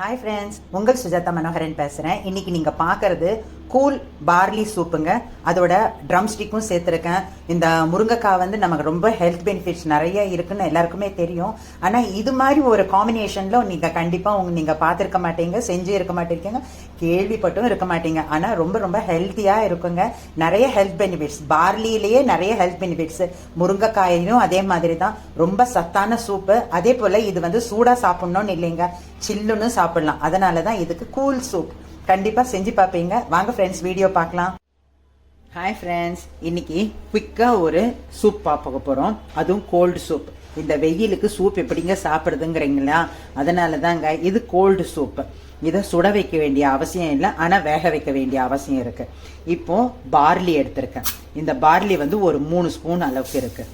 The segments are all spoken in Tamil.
ஹாய் ஃப்ரெண்ட்ஸ் உங்கள் சுஜாதா மனோகரன் பேசுகிறேன் இன்னைக்கு நீங்கள் பார்க்குறது கூல் பார்லி சூப்புங்க. அதோட ட்ரம் ஸ்டிக்கும் சேர்த்துருக்கேன். இந்த முருங்கைக்காய் வந்து நமக்கு ரொம்ப ஹெல்த் பெனிஃபிட்ஸ் நிறைய இருக்குன்னு எல்லாருக்குமே தெரியும். ஆனால் இது மாதிரி ஒரு காம்பினேஷனில் நீங்கள் கண்டிப்பாக உங்க நீங்கள் பார்த்துருக்க மாட்டீங்க செஞ்சு இருக்க மாட்டேங்க கேள்விப்பட்டும் இருக்க மாட்டீங்க. ஆனால் ரொம்ப ரொம்ப ஹெல்த்தியாக இருக்குங்க. நிறைய ஹெல்த் பெனிஃபிட்ஸ் பார்லியிலேயே நிறைய ஹெல்த் பெனிஃபிட்ஸ் முருங்கைக்காயிலும் அதே மாதிரி தான். ரொம்ப சத்தான சூப்பு. அதே போல் இது வந்து சூடாக சாப்பிட்ணுன்னு இல்லைங்க. சில்லுன்னு சாப்பிடலாம். அதனால தான் இதுக்கு கூல் சூப். கண்டிப்பாக செஞ்சு பார்ப்பீங்க வாங்க ஃப்ரெண்ட்ஸ் வீடியோ பார்க்கலாம். ஹாய் ஃப்ரெண்ட்ஸ் இன்னைக்கு குவிக்காக ஒரு சூப் பார்க்க போகிறோம் அதுவும் கோல்டு சூப் இந்த வெயிலுக்கு சூப் எப்படிங்க சாப்பிடுதுங்கிறீங்களா? அதனால தாங்க இது கோல்டு சூப் இதை சுட வைக்க வேண்டிய அவசியம் இல்லை ஆனால் வேக வைக்க வேண்டிய அவசியம் இருக்கு. இப்போ பார்லி எடுத்திருக்கேன். இந்த பார்லி வந்து ஒரு மூணு ஸ்பூன் அளவுக்கு இருக்கு.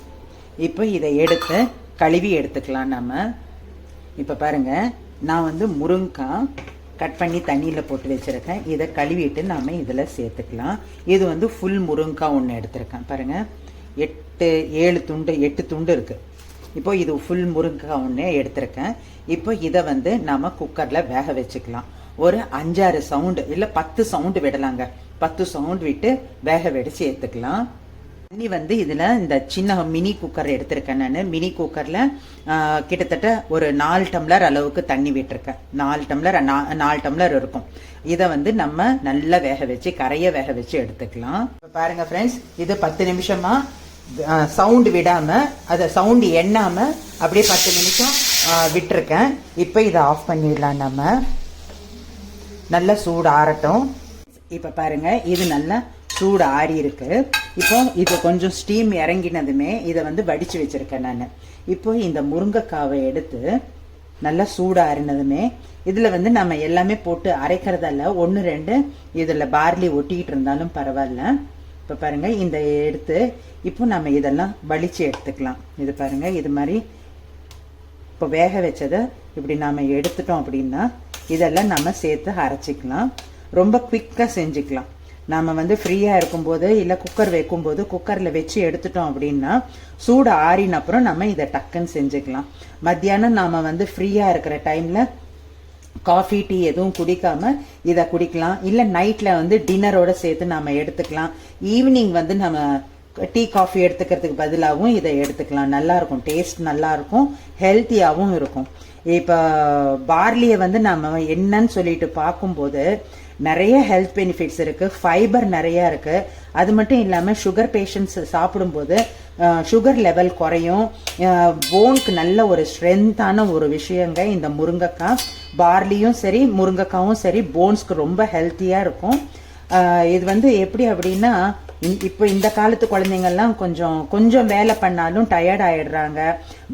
இப்போ இதை எடுத்து கழுவி எடுத்துக்கலாம் நம்ம. இப்போ பாருங்க நான் வந்து முருங்காய் கட் பண்ணி தண்ணியில் போட்டு வச்சுருக்கேன். இதை கழுவிட்டு நாம் இதில் சேர்த்துக்கலாம். இது வந்து ஃபுல் முருங்கைக்காய் ஒன்று எடுத்திருக்கேன். பாருங்கள் எட்டு ஏழு துண்டு எட்டு துண்டு இருக்குது இப்போ இது ஃபுல் முருங்கைக்காய் ஒன்று எடுத்திருக்கேன். இப்போ இதை வந்து நம்ம குக்கரில் வேக வச்சுக்கலாம். ஒரு அஞ்சாறு சவுண்டு இல்லை பத்து சவுண்டு விடலாங்க. பத்து சவுண்டு விட்டு வேக வெடிச்சு ஏற்றுக்கலாம் தண்ணி வந்து இதில் இந்த சின்ன மினி குக்கர் எடுத்திருக்கேன் நான். மினி குக்கரில் கிட்டத்தட்ட ஒரு நாலு டம்ளர் அளவுக்கு தண்ணி விட்டுருக்கேன். நாலு டம்ளர் நாலு டம்ளர் இருக்கும். இதை வந்து நம்ம நல்லா வேக வச்சு கரையை வேக வச்சு எடுத்துக்கலாம். இப்போ பாருங்க ஃப்ரெண்ட்ஸ் இது பத்து நிமிஷமாக சவுண்டு விடாமல் அதை சவுண்டு எண்ணாமல் அப்படியே பத்து நிமிஷம் விட்டுருக்கேன். இப்போ இதை ஆஃப் பண்ணிடலாம் நம்ம. நல்லா சூடு ஆறட்டும். இப்போ பாருங்க இது நல்லா சூடு ஆறி இருக்குது இப்போ இது கொஞ்சம் ஸ்டீம் இறங்கினதுமே இதை வந்து வடித்து வச்சுருக்கேன் நான். இப்போ இந்த முருங்கைக்காவை எடுத்து நல்லா சூடாக ஆறினதுமே இதில் வந்து நம்ம எல்லாமே போட்டு அரைக்கிறதல்ல ஒன்று ரெண்டு இதில் பார்லி ஒட்டிக்கிட்டு இருந்தாலும் பரவாயில்ல. இப்போ பாருங்கள் இந்த எடுத்து இப்போ நம்ம இதெல்லாம் வலிச்சு எடுத்துக்கலாம். இது பாருங்கள் இது மாதிரி இப்போ வேக வச்சதை இப்படி நாம் எடுத்துட்டோம் அப்படின்னா இதெல்லாம் நம்ம சேர்த்து அரைச்சிக்கலாம். ரொம்ப குவிக்காக செஞ்சுக்கலாம். நாம் வந்து ஃப்ரீயாக இருக்கும்போது இல்லை குக்கர் வைக்கும்போது குக்கரில் வச்சு எடுத்துட்டோம் அப்படின்னா சூடு ஆறின அப்புறம் நம்ம இதை டக்குன்னு செஞ்சுக்கலாம். மத்தியானம் நாம் வந்து ஃப்ரீயாக இருக்கிற டைமில் காஃபி டீ எதுவும் குடிக்காம இதை குடிக்கலாம். இல்லை நைட்டில் வந்து டின்னரோட சேர்த்து நம்ம எடுத்துக்கலாம். ஈவினிங் வந்து நம்ம டீ காஃபி எடுத்துக்கிறதுக்கு பதிலாகவும் இதை எடுத்துக்கலாம். நல்லாயிருக்கும். டேஸ்ட் நல்லா இருக்கும் ஹெல்த்தியாகவும் இருக்கும். இப்போ பார்லியை வந்து நம்ம என்னன்னு சொல்லிட்டு பார்க்கும்போது நிறைய ஹெல்த் பெனிஃபிட்ஸ் இருக்குது ஃபைபர் நிறையா இருக்குது அது மட்டும் இல்லாமல் சுகர் பேஷண்ட்ஸ் சாப்பிடும்போது சுகர் லெவல் குறையும். போனுக்கு நல்ல ஒரு ஸ்ட்ரென்த்தான ஒரு விஷயங்க இந்த முருங்கைக்காய். பார்லியும் சரி முருங்கைக்காவும் சரி போன்ஸ்க்கு ரொம்ப ஹெல்த்தியாக இருக்கும். இது வந்து எப்படி அப்படின்னா இப்போ இந்த காலத்து குழந்தைங்கள்லாம் கொஞ்சம் கொஞ்சம் வேலை பண்ணாலும் டயர்ட் ஆயிடுறாங்க.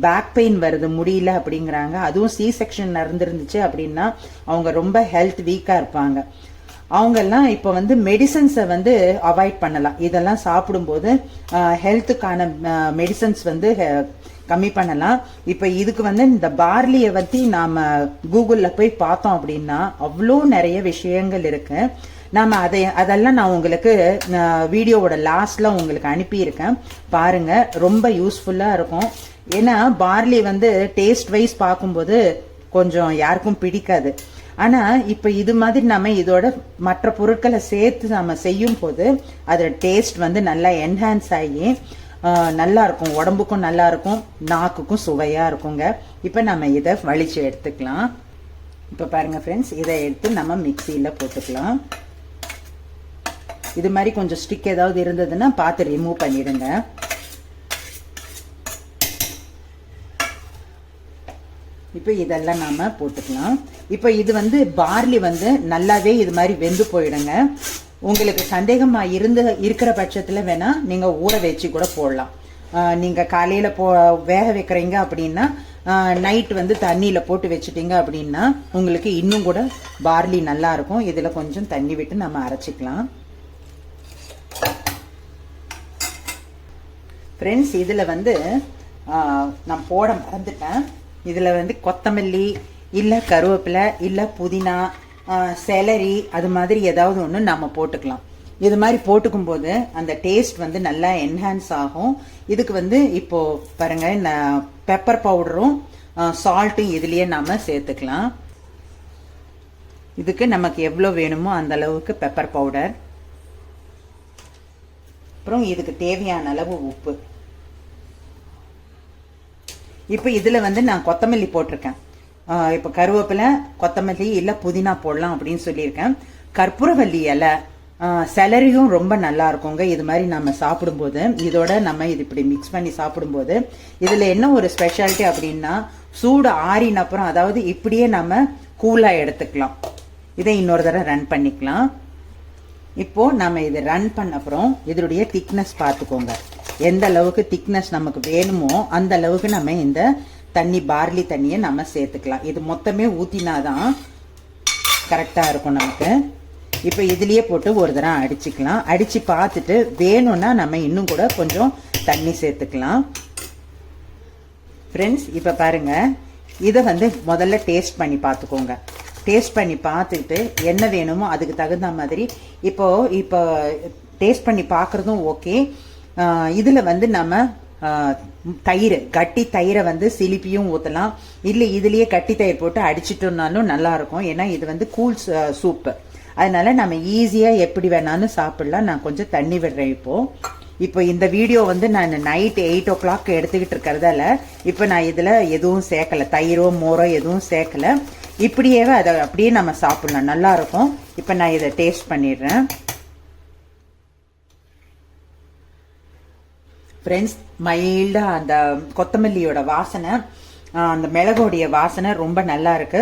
பேக் பெயின் வருது முடியல அப்படிங்கிறாங்க. அதுவும் சி செக்ஷன் நடந்துருந்துச்சு அப்படின்னா அவங்க ரொம்ப ஹெல்த் வீக்காக இருப்பாங்க. அவங்கெல்லாம் இப்போ வந்து மெடிசன்ஸை வந்து அவாய்ட் பண்ணலாம். இதெல்லாம் சாப்பிடும்போது ஹெல்த்துக்கான மெடிசன்ஸ் வந்து ஹெ- கம்மி பண்ணலாம். இப்போ இதுக்கு வந்து இந்த பார்லியை பற்றி நாம் கூகுளில் போய் பார்த்தோம் அப்படின்னா அவ்வளோ நிறைய விஷயங்கள் இருக்குது நாம் அதை அதெல்லாம் நான் உங்களுக்கு வீடியோவோட லாஸ்டில் உங்களுக்கு அனுப்பியிருக்கேன். பாருங்கள் ரொம்ப யூஸ்ஃபுல்லாக இருக்கும். ஏன்னா பார்லி வந்து டேஸ்ட் வைஸ் பார்க்கும்போது கொஞ்சம் யாருக்கும் பிடிக்காது. ஆனா இப்ப இது மாதிரி நம்ம இதோட மற்ற பொருட்களை சேர்த்து நம்ம செய்யும் போது அதோட டேஸ்ட் வந்து நல்லா என்ஹான்ஸ் ஆகி நல்லா இருக்கும். உடம்புக்கும் நல்லா இருக்கும். நாக்குக்கும் சுவையா இருக்குங்க. இப்ப நம்ம இதை வலிச்சு எடுத்துக்கலாம். இப்ப பாருங்க ஃப்ரெண்ட்ஸ் இதை எடுத்து நம்ம மிக்சியில போட்டுக்கலாம். இது மாதிரி கொஞ்சம் ஸ்டிக் ஏதாவது இருந்ததுன்னா பார்த்து ரிமூவ் பண்ணிடுங்க. இப்போ இதெல்லாம் நாம் போட்டுக்கலாம். இப்போ இது வந்து பார்லி வந்து நல்லாவே இது மாதிரி வெந்து போயிடுங்க. உங்களுக்கு சந்தேகமாக இருந்து இருக்கிற பட்சத்தில் வேணால் நீங்கள் ஊற வச்சு கூட போடலாம். நீங்கள் காலையில் போ வேக வைக்கிறீங்க அப்படின்னா நைட் வந்து தண்ணியில் போட்டு வச்சுட்டீங்க அப்படின்னா உங்களுக்கு இன்னும் கூட பார்லி நல்லா இருக்கும். கொஞ்சம் தண்ணி விட்டு நம்ம அரைச்சிக்கலாம். ஃப்ரெண்ட்ஸ் இதில் வந்து நான் போட மறந்துட்டேன். இதில் வந்து கொத்தமல்லி இல்லை கருவேப்பிலை இல்லை புதினா செலரி அது மாதிரி ஏதாவது ஒன்று நம்ம போட்டுக்கலாம். இது மாதிரி போட்டுக்கும் போது அந்த டேஸ்ட் வந்து நல்லா என்ஹான்ஸ் ஆகும். இதுக்கு வந்து இப்போ பாருங்க பெப்பர் பவுடரும் சால்ட்டும் இதுலேயே நாம் சேர்த்துக்கலாம். இதுக்கு நமக்கு எவ்வளோ வேணுமோ அந்த அளவுக்கு பெப்பர் பவுடர் அப்புறம் இதுக்கு தேவையான அளவு உப்பு. இப்போ இதில் வந்து நான் கொத்தமல்லி போட்டிருக்கேன். இப்போ கருவேப்பிலை கொத்தமல்லி இல்லை புதினா போடலாம் அப்படின்னு சொல்லியிருக்கேன். கற்பூரவல்லி இலை செலரியும் ரொம்ப நல்லா இருக்குங்க. இது மாதிரி நம்ம சாப்பிடும்போது இதோட நம்ம இது இப்படி மிக்ஸ் பண்ணி சாப்பிடும்போது இதில் என்ன ஒரு ஸ்பெஷாலிட்டி அப்படின்னா சூடு ஆறின அப்புறம் அதாவது இப்படியே நம்ம கூலாக எடுத்துக்கலாம். இதை இன்னொரு தடவை ரன் பண்ணிக்கலாம். இப்போ நம்ம இதை ரன் பண்ண அப்புறம் இதனுடைய திக்னஸ் பார்த்துக்கோங்க. எந்த அளவுக்கு திக்னஸ் நமக்கு வேணுமோ அந்த அளவுக்கு நம்ம இந்த தண்ணி பார்லி தண்ணியை நம்ம சேர்த்துக்கலாம். இது மொத்தமே ஊற்றினாதான் கரெக்டாக இருக்கும் நமக்கு. இப்போ இதுலேயே போட்டு ஒரு தடவை அடிச்சுக்கலாம். அடித்து பார்த்துட்டு வேணும்னா நம்ம இன்னும் கூட கொஞ்சம் தண்ணி சேர்த்துக்கலாம். ஃப்ரெண்ட்ஸ் இப்போ பாருங்கள் இதை வந்து முதல்ல டேஸ்ட் பண்ணி பார்த்துக்கோங்க. டேஸ்ட் பண்ணி பார்த்துட்டு என்ன வேணுமோ அதுக்கு தகுந்த மாதிரி. இப்போ இப்போ டேஸ்ட் பண்ணி பார்க்குறதும் ஓகே இதில் வந்து நம்ம தயிர் கட்டி தயிரை வந்து சிலிப்பியும் ஊற்றலாம் இல்லை இதுலேயே கட்டி தயிர் போட்டு அடிச்சிட்டோம்னாலும் நல்லாயிருக்கும். ஏன்னா இது வந்து கூல் சூப்பு. அதனால நம்ம ஈஸியாக எப்படி வேணாலும் சாப்பிடலாம். நான் கொஞ்சம் தண்ணி விடுறேன் இப்போ. இப்போ இந்த வீடியோ வந்து நான் நைட் எயிட் ஓ கிளாக் எடுத்துக்கிட்டு இருக்கிறதால இப்போ நான் இதில் எதுவும் சேர்க்கல. தயிரோ மோரோ எதுவும் சேர்க்கல. இப்படியே அதை அப்படியே நம்ம சாப்பிடலாம். நல்லா இருக்கும் இப்போ நான் இதை டேஸ்ட் பண்ணிடுறேன். ஃப்ரெண்ட்ஸ் மைல்டாக அந்த கொத்தமல்லியோட வாசனை அந்த மிளகோடைய வாசனை ரொம்ப நல்லா இருக்கு.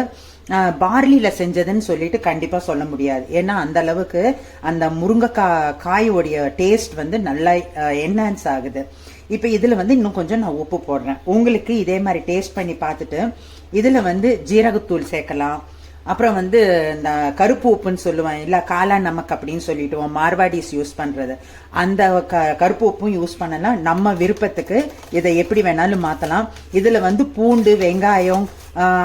பார்லியில் செஞ்சதுன்னு சொல்லிட்டு கண்டிப்பாக சொல்ல முடியாது. ஏன்னா அந்த அளவுக்கு அந்த முருங்கைக்காய் காயோடைய டேஸ்ட் வந்து நல்லா என்ஹான்ஸ் ஆகுது. இப்போ இதில் வந்து இன்னும் கொஞ்சம் நான் உப்பு போடுறேன். உங்களுக்கு இதே மாதிரி டேஸ்ட் பண்ணி பார்த்துட்டு இதில் வந்து ஜீரகத்தூள் சேர்க்கலாம். அப்புறம் வந்து இந்த கருப்பு உப்புன்னு சொல்லுவேன் இல்லை காலா நமக்கு அப்படின்னு சொல்லிட்டுவோம் மார்வாடிஸ் யூஸ் பண்ணுறது அந்த க கருப்பு உப்பும் யூஸ் பண்ணலாம். நம்ம விருப்பத்துக்கு இதை எப்படி வேணாலும் மாற்றலாம் இதில் வந்து பூண்டு வெங்காயம்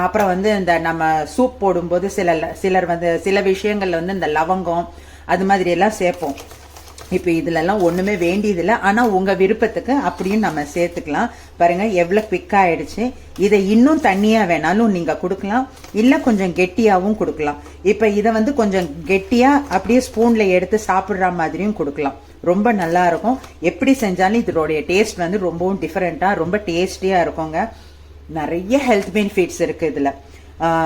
அப்புறம் வந்து இந்த நம்ம சூப் போடும்போது சில சிலர் வந்து சில விஷயங்கள்ல வந்து இந்த லவங்கம் அது மாதிரி எல்லாம் சேர்ப்போம். இப்போ இதுலலாம் ஒன்றுமே வேண்டியதில்லை. ஆனால் உங்கள் விருப்பத்துக்கு அப்படியும் நம்ம சேர்த்துக்கலாம். பாருங்கள் எவ்வளோ குவிக்காக ஆயிடுச்சு. இதை இன்னும் தண்ணியாக வேணாலும் நீங்கள் கொடுக்கலாம். இல்லை கொஞ்சம் கெட்டியாகவும் கொடுக்கலாம். இப்போ இதை வந்து கொஞ்சம் கெட்டியாக அப்படியே ஸ்பூனில் எடுத்து சாப்பிட்ற மாதிரியும் கொடுக்கலாம். ரொம்ப நல்லா இருக்கும். எப்படி செஞ்சாலும் இதனுடைய டேஸ்ட் வந்து ரொம்பவும் டிஃப்ரெண்ட்டாக ரொம்ப டேஸ்டியாக இருக்குங்க. நிறைய ஹெல்த் பெனிஃபிட்ஸ் இருக்குது இதில்.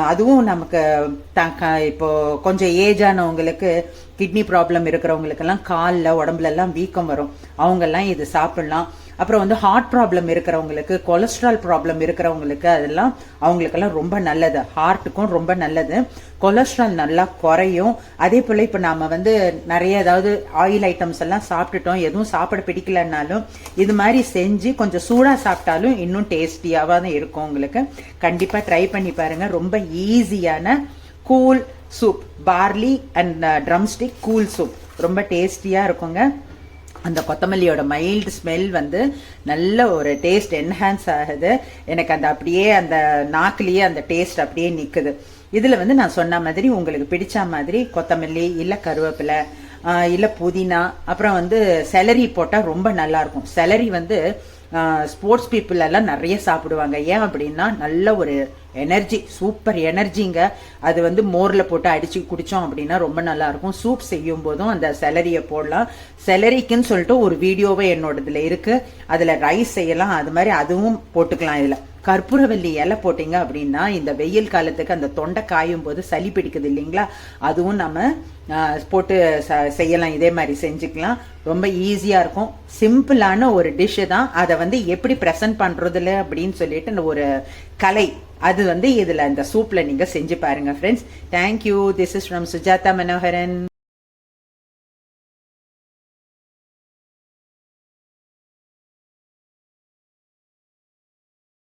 அதுவும் நமக்கு த- இப்போ கொஞ்சம் ஏஜ் ஆனவங்களுக்கு கிட்னி ப்ராப்ளம் இருக்கிறவங்களுக்கெல்லாம் காலில் உடம்புலலாம் வீக்கம் வரும். அவங்கெல்லாம் இது சாப்பிடலாம். அப்புறம் வந்து ஹார்ட் ப்ராப்ளம் இருக்கிறவங்களுக்கு கொலஸ்ட்ரால் ப்ராப்ளம் இருக்கிறவங்களுக்கு அதெல்லாம் அவங்களுக்கெல்லாம் ரொம்ப நல்லது. ஹார்ட்டுக்கும் ரொம்ப நல்லது. கொலஸ்ட்ரால் நல்லா குறையும். அதே போல் இப்போ நாம வந்து நிறைய ஏதாவது ஆயில் ஐட்டம்ஸ் எல்லாம் சாப்பிட்டுட்டோம் எதுவும் சாப்பிட பிடிக்கலன்னாலும் இது மாதிரி செஞ்சு கொஞ்சம் சூடாக சாப்பிட்டாலும் இன்னும் டேஸ்டியாக தான் இருக்கும் உங்களுக்கு. கண்டிப்பாக ட்ரை பண்ணி பாருங்கள் ரொம்ப ஈஸியான cool soup barley and drumstick cool soup ரொம்ப டேஸ்டியாக இருக்குங்க. அந்த கொத்தமல்லியோட மைல்டு ஸ்மெல் வந்து நல்ல ஒரு டேஸ்ட் என்ஹான்ஸ் ஆகுது. எனக்கு அந்த அப்படியே அந்த நாக்குலேயே அந்த டேஸ்ட் அப்படியே நிற்குது இதில் வந்து நான் சொன்ன மாதிரி உங்களுக்கு பிடிச்ச மாதிரி கொத்தமல்லி இல்லை கருவேப்பிலை இல்லை புதினா அப்புறம் வந்து செலரி போட்டால் ரொம்ப நல்லா இருக்கும் செலரி வந்து ஸ்போர்ட்ஸ் பீப்புள் எல்லாம் நிறைய சாப்பிடுவாங்க. ஏன் அப்படின்னா நல்ல ஒரு எனர்ஜி சூப்பர் எனர்ஜிங்க அது வந்து மோரில் போட்டு அடிச்சு குடித்தோம் அப்படின்னா ரொம்ப நல்லாயிருக்கும். சூப் செய்யும் போதும் அந்த செலரியை போடலாம். செலரிக்குன்னு சொல்லிட்டு ஒரு வீடியோவே என்னோடதுல இருக்கு. அதில் ரைஸ் செய்யலாம். அது மாதிரி அதுவும் போட்டுக்கலாம் இதில். கற்பூரவல்லி இலை போட்டீங்க அப்படின்னா இந்த வெயில் காலத்துக்கு அந்த தொண்டை காயும் போது சளி பிடிக்குது இல்லைங்களா? அதுவும் நம்ம போட்டு ச- செய்யலாம். இதே மாதிரி செஞ்சுக்கலாம். ரொம்ப ஈஸியாக இருக்கும். சிம்பிளான ஒரு டிஷ்ஷு தான். அதை வந்து எப்படி ப்ரெசென்ட் பண்ணுறதுல அப்படின்னு சொல்லிட்டு இந்த ஒரு கலை அது வந்து இதுல அந்த சூப்ல நீங்க செஞ்சு பாருங்க friends thank you this is from Sujatha Manoharan